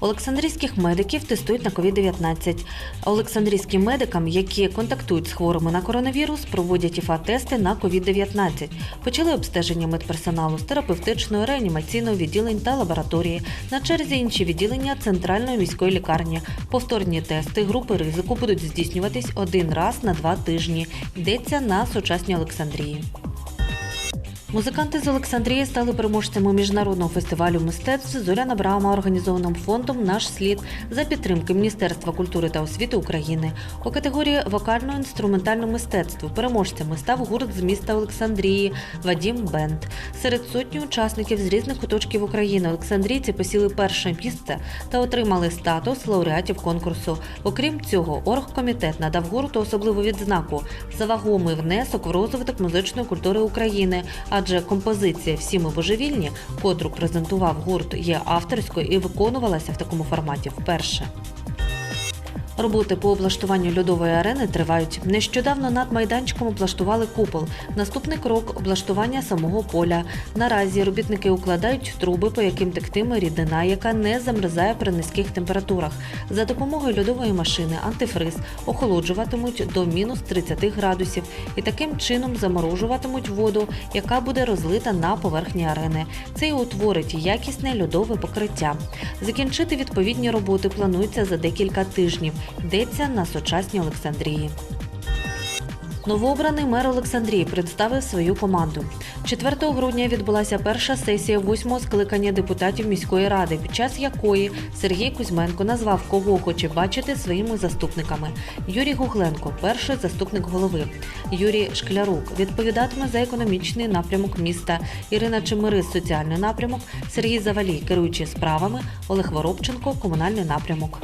Олександрійських медиків тестують на COVID-19. Олександрійським медикам, які контактують з хворими на коронавірус, проводять ІФА-тести на COVID-19. Почали обстеження медперсоналу з терапевтичної, реанімаційного відділень та лабораторії. На черзі інші відділення центральної міської лікарні. Повторні тести групи ризику будуть здійснюватись один раз на два тижні. Йдеться на сучасній Олександрії. Музиканти з Олександрії стали переможцями міжнародного фестивалю мистецтв Зоряна Брама, організованим фондом Наш слід за підтримки Міністерства культури та освіти України. У категорії вокально-інструментальне мистецтво переможцями став гурт з міста Олександрії Вадім Бенд. Серед сотні учасників з різних куточків України Олександрійці посіли перше місце та отримали статус лауреатів конкурсу. Окрім цього, оргкомітет надав гурту особливу відзнаку за вагомий внесок в розвиток музичної культури України. Адже композиція Всі ми божевільні, котру презентував гурт, є авторською і виконувалася в такому форматі вперше. Роботи по облаштуванню льодової арени тривають. Нещодавно над майданчиком облаштували купол. Наступний крок облаштування самого поля. Наразі робітники укладають труби, по яким тектиме рідина, яка не замерзає при низьких температурах. За допомогою льодової машини антифриз охолоджуватимуть до мінус 30 градусів і таким чином заморожуватимуть воду, яка буде розлита на поверхні арени. Це і утворить якісне льодове покриття. Закінчити відповідні роботи планується за декілька тижнів. Йдеться на сучасній Олександрії. Новообраний мер Олександрії представив свою команду. 4 грудня відбулася перша сесія восьмого скликання депутатів міської ради, під час якої Сергій Кузьменко назвав, кого хоче бачити своїми заступниками. Юрій Гугленко, перший заступник голови. Юрій Шклярук відповідатиме за економічний напрямок міста. Ірина Чемирис соціальний напрямок, Сергій Завалій керуючий справами, Олег Воробченко комунальний напрямок.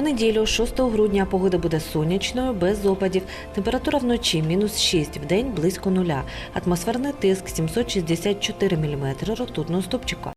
У неділю, 6 грудня, погода буде сонячною, без опадів. Температура вночі мінус 6, в день близько нуля. Атмосферний тиск 764 мм ртутного стопчика.